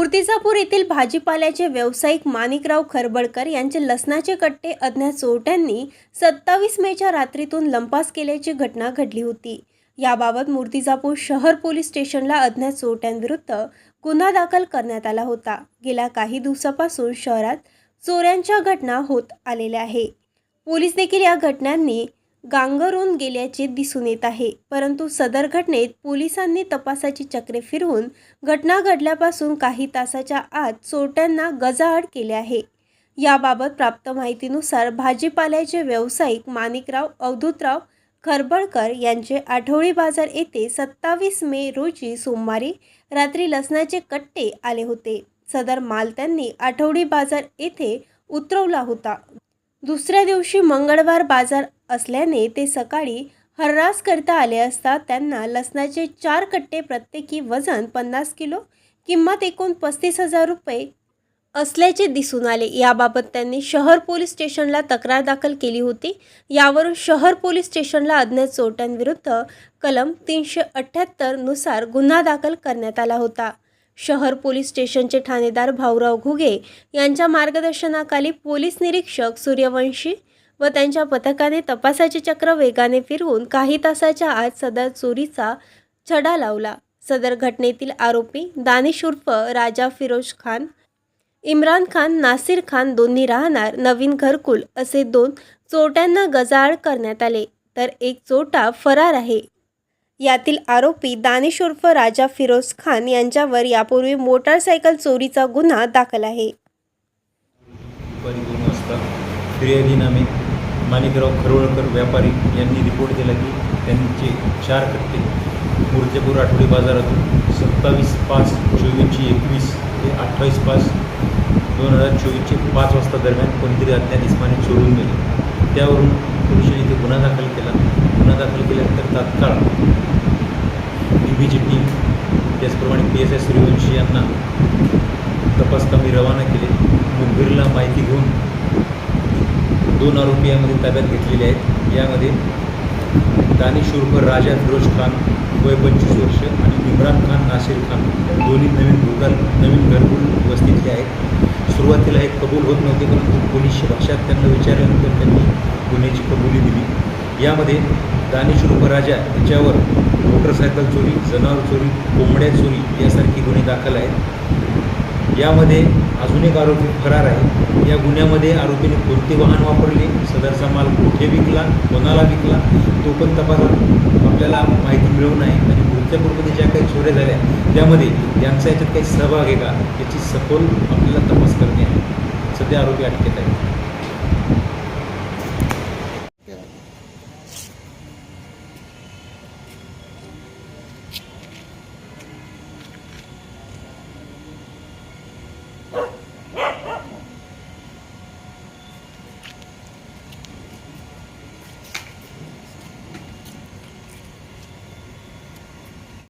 मूर्तिजापूर येथील भाजीपाल्याचे व्यावसायिक माणिकराव खरबडकर यांचे लसणाचे कट्टे अज्ञात चोरट्यांनी सत्तावीस मेच्या रात्रीतून लंपास केल्याची घटना घडली होती. याबाबत मूर्तिजापूर शहर पोलीस स्टेशनला अज्ञात चोरट्यांविरुद्ध गुन्हा दाखल करण्यात आला होता. गेल्या काही दिवसापासून शहरात चोऱ्यांच्या घटना होत आलेल्या आहे. पोलीस देखील या घटनांनी गांगरून गेल्याचे दिसून येत आहे. परंतु सदर घटनेत पोलिसांनी तपासाची चक्रे फिरवून घटना घडल्यापासून काही तासाच्या आत चोरट्यांना गजाआड केले आहे. याबाबत प्राप्त माहितीनुसार भाजीपाल्याचे व्यावसायिक माणिकराव अवधूतराव खरबळकर यांचे आठवडी बाजार येथे सत्तावीस मे रोजी सोमवारी रात्री लसणाचे कट्टे आले होते. सदर माल त्यांनी आठवडी बाजार येथे उतरवला होता. दुसऱ्या दिवशी मंगळवार बाजार असल्याने ते सकाळी हर्रास करता आले असता त्यांना लसणाचे चार कट्टे प्रत्येकी वजन पन्नास किलो किंमत एकूण पस्तीस हजार रुपये असल्याचे दिसून आले. याबाबत त्यांनी शहर पोलीस स्टेशनला तक्रार दाखल केली होती. यावरून शहर पोलीस स्टेशनला अज्ञात चोरट्यांविरुद्ध कलम तीनशे अठ्ठ्याहत्तरनुसार गुन्हा दाखल करण्यात आला होता. शहर पोलीस स्टेशनचे ठाणेदार भाऊराव घुगे यांच्या मार्गदर्शनाखाली पोलीस निरीक्षक सूर्यवंशी व त्यांच्या पथकाने तपासाचे चक्र वेगाने फिरवून काही तासाच्या आत सदर चोरीचा छडा लावला. सदर घटनेतील आरोपी दानिश उर्फ राजा फिरोज खान इम्रान खान नासिर खान दोन्ही राहणार नवीन घरकुल असे दोन चोरट्यांना गजाआड करण्यात आले. तर एक चोरटा फरार आहे. यातील आरोपी दानिश उर्फ राजा फिरोज खान यांच्यावर यापूर्वी मोटारसायकल चोरीचा गुन्हा दाखल आहे. दुपारी दोन वाजता माणिकराव खरोळकर व्यापारी यांनी रिपोर्ट दिला की त्यांचे चार कट्टे मूर्तेपूर आठवडी बाजारातून सत्तावीस पाच चोवीसची एकवीस ते अठ्ठावीस पाच दोन हजार चोवीसचे पाच वाजता दरम्यान कोणतरी अज्ञात इस्माने चोरून गेले. त्यावरून पोलिसांनी इथे गुन्हा दाखल केला गुन्हा दाखल केल्यानंतर तात्काळ डी बीची त्याचप्रमाणे पी एस आय सूर्यवंशी यांना तपास कामी रवाना केले. मुखबिरला माहिती घेऊन दोन आरोपी यामध्ये ताब्यात घेतलेले आहेत. यामध्ये दानिश उर्फ राजा फिरोज खान वय पंचवीस वर्ष आणि इम्रान खान नासिर खान दोन्ही नवीन भूगल नवीन घरकुल वस्तीतले आहेत. सुरुवातीला हे कबूल होत नव्हते परंतु पोलीस लक्षात त्यांना विचारल्यानंतर त्यांनी गुन्ह्याची कबुली दिली. यामध्ये दानिश उर्फ राजा याच्यावर मोटरसायकल चोरी जनावर चोरी कोंबड्या चोरी यासारखे गुन्हे दाखल आहेत. यामध्ये अजून एक आरोपी फरार आहे. या गुन्ह्यामध्ये आरोपीने कोणते वाहन वापरले सदरचा माल कुठे विकला कोणाला विकला तो पण तपासात आपल्याला माहिती मिळवून आहे आणि मृत्यापूर्वीमध्ये ज्या काही चोऱ्या झाल्या त्यामध्ये यांचा याच्यात काही सहभाग आहे का? याची सखोल आपल्याला तपास करणे आहे. सध्या आरोपी अटकेत आहे